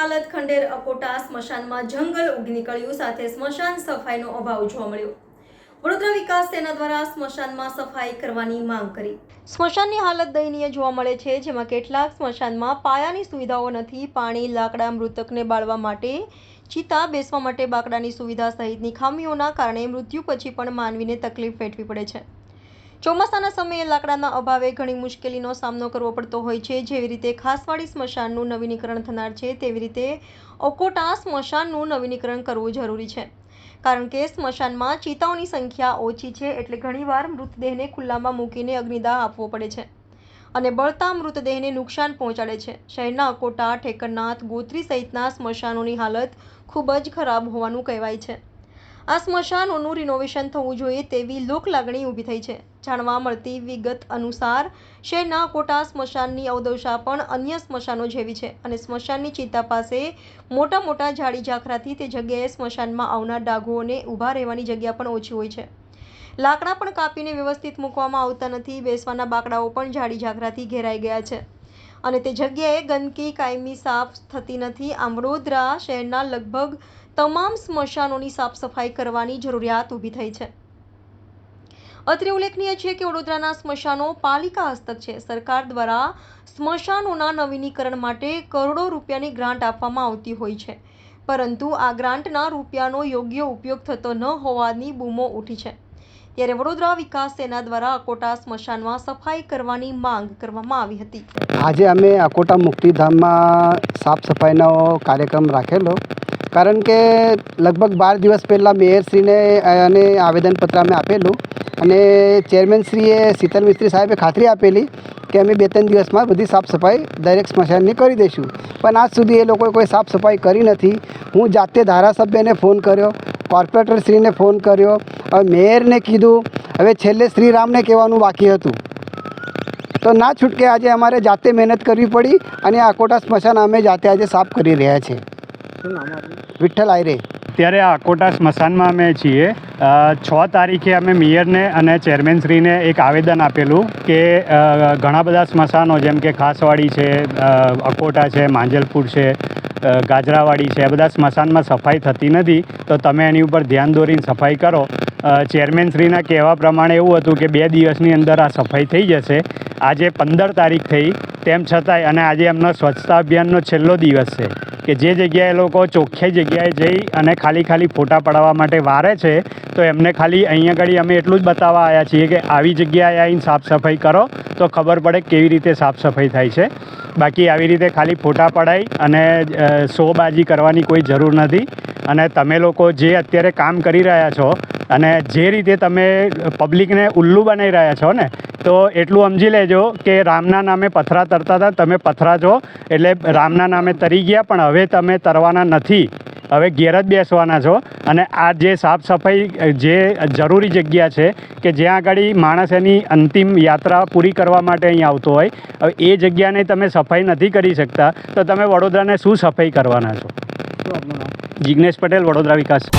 સ્મશાનમાં જંગલ ઉગી નીકળ્યું સાથે સ્મશાન સફાઈનો અભાવ જોવા મળ્યો. વડોદરા વિકાસ સેના દ્વારા સ્મશાનમાં સફાઈ કરવાની માંગ કરી. સ્મશાનની હાલત દયનીય જોવા મળે છે, જેમાં કેટલાક સ્મશાનમાં પાયાની સુવિધાઓ નથી, પાણી, લાકડા, મૃતકને બાળવા માટે ચિતા, બેસવા માટે બાકડાની સુવિધા સહિતની ખામીઓના કારણે મૃત્યુ પછી પણ માનવીને તકલીફ વેઠવી પડે છે. ચોમાસાના સમયે લાકડાના અભાવે ઘણી મુશ્કેલીનો સામનો કરવો પડતો હોય છે. જેવી રીતે ખાસવાડી સ્મશાનનું નવીનીકરણ થનાર છે, તેવી રીતે ઓકોટા સ્મશાનનું નવીનીકરણ કરવું જરૂરી છે. કારણ કે સ્મશાનમાં ચિતાઓની સંખ્યા ઓછી છે, એટલે ઘણીવાર મૃતદેહને ખુલ્લામાં મૂકીને અગ્નિદાહ આપવો પડે છે અને બળતા મૃતદેહને નુકસાન પહોંચાડે છે. શહેરના અકોટા, ઠેકરનાથ, ગોત્રી સહિતના સ્મશાનોની હાલત ખૂબ જ ખરાબ હોવાનું કહેવાય છે. આ સ્મશાનોનું રિનોવેશન થવું જોઈએ તેવી લોકલાગણી ઊભી થઈ છે. જાણવા મળતી વિગત અનુસાર, શહેરના કોટા સ્મશાનની અવદશા પણ અન્ય સ્મશાનો જેવી છે અને સ્મશાનની ચિતા પાસે મોટા મોટા ઝાડી ઝાખરાથી તે જગ્યાએ સ્મશાનમાં આવનાર ડાઘોઓને ઊભા રહેવાની જગ્યા પણ ઓછી હોય છે. લાકડા પણ કાપીને વ્યવસ્થિત મૂકવામાં આવતા નથી, બેસવાના બાકડાઓ પણ ઝાડી ઝાખરાથી ઘેરાઈ ગયા છે. અને તે જગ્યાએ ગંદકી કાયમી સાફ થતી નથી. આમ વડોદરા શહેરના લગભગ તમામ સ્મશાનોની સાફ સફાઈ કરવાની જરૂરિયાત ઊભી થઈ છે. અત્રે ઉલ્લેખનીય છે કે વડોદરાના સ્મશાનો પાલિકા હસ્તક છે. સરકાર દ્વારા સ્મશાનોના નવીનીકરણ માટે કરોડો રૂપિયાની ગ્રાન્ટ આપવામાં આવતી હોય છે. પરંતુ આ ગ્રાન્ટના રૂપિયાનો યોગ્ય ઉપયોગ થતો ન હોવાની બૂમો ઉઠી છે. ત્યારે વડોદરા વિકાસ સેના દ્વારા અકોટા સ્મશાનમાં સફાઈ કરવાની માંગ કરવામાં આવી હતી. આજે અમે અકોટા મુક્તિધામમાં સાફ સફાઈનો કાર્યક્રમ રાખેલો. કારણ કે લગભગ બાર દિવસ પહેલાં મેયરશ્રીને અને આવેદનપત્ર અમે આપેલું અને ચેરમેનશ્રીએ શીતલ મિસ્ત્રી સાહેબે ખાતરી આપેલી કે અમે બે ત્રણ દિવસમાં બધી સાફ સફાઈ દરેક સ્મશાનની કરી દઈશું. પણ આજ સુધી એ લોકોએ કોઈ સાફ સફાઈ કરી નથી. હું જાતે ધારાસભ્યને ફોન કર્યો, કોર્પોરેટરશ્રીને ફોન કર્યો હવે મેયરને કીધું. હવે છેલ્લે શ્રીરામને કહેવાનું બાકી હતું. તો ના છૂટકે આજે અમારે જાતે મહેનત કરવી પડી અને આ કોટા સ્મશાન અમે જાતે આજે સાફ કરી રહ્યા છીએ. વિઠ્ઠલ આયરે. અત્યારે આ અકોટા સ્મશાનમાં અમે છીએ. છ તારીખે અમે મેયરને અને ચેરમેનશ્રીને એક આવેદન આપેલું કે ઘણા બધા સ્મશાનો જેમ કે ખાસવાડી છે અકોટા છે, માંજલપુર છે ગાજરાવાડી છે, આ બધા સ્મશાનમાં સફાઈ થતી નથી. તો તમે એની ઉપર ધ્યાન દોરીને સફાઈ કરો. ચેરમેનશ્રીના કહેવા પ્રમાણે એવું હતું કે બે દિવસની અંદર આ સફાઈ થઈ જશે. આજે પંદર તારીખ થઈ. તેમ છતાંય અને આજે એમનો સ્વચ્છતા અભિયાનનો છેલ્લો દિવસ છે. કે જે જગ્યાએ લોકો ચોખ્ખી જગ્યાએ જઈ અને ખાલી ખાલી ફોટા પડાવવા માટે વારે છે, તો એમને ખાલી અહીંયા આગળ અમે એટલું જ બતાવવા આવ્યા છીએ કે આવી જગ્યાએ આવીને સાફ સફાઈ કરો, તો ખબર પડે કેવી રીતે સાફ સફાઈ થાય છે. બાકી આવી રીતે ખાલી ફોટા પડાઈ અને શોબાજી કરવાની કોઈ જરૂર નથી. અને તમે લોકો જે અત્યારે કામ કરી રહ્યા છો અને જે રીતે તમે પબ્લિકને ઉલ્લુ બનાવી રહ્યા છો ને તો એટલું સમજી લેજો કે રામના નામે પથરા તરતા હતા તમે પથરા છો એટલે રામના નામે તરી ગયા પણ હવે તમે તરવાના નથી. હવે ઘેર જ બેસવાના છો. અને આ જે સાફ સફાઈ જે જરૂરી જગ્યા છે કે જ્યાં આગળ માણસ એની અંતિમ યાત્રા પૂરી કરવા માટે અહીં આવતો હોય હવે એ જગ્યાને તમે સફાઈ નથી કરી શકતા તો તમે વડોદરાને શું સફાઈ કરવાના છો? જિગ્નેશ પટેલ વડોદરા વિકાસ.